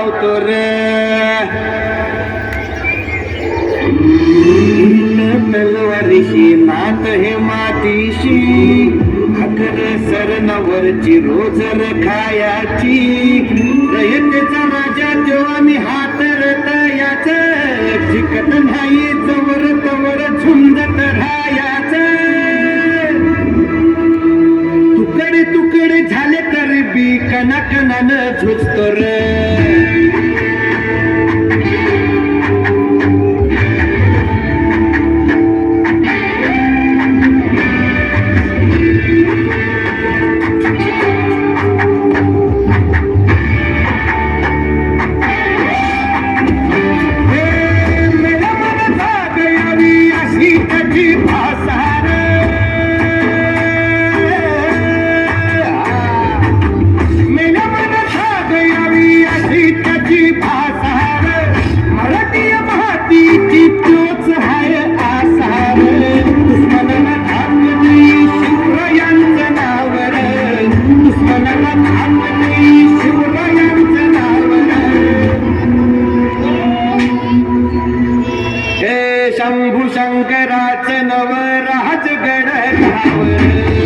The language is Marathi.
लावतो रे नात हे मातीशी। अकर सर नवरची रोज रखायाची। रयतेचा राजा तो आणि हात रतायाच शिकत नाही चवर तवर झुंजत रायाच तुकडे तुकडे झाले तरी बी कना कनानं झुजतो रे। शंकराच नव राजगड गाव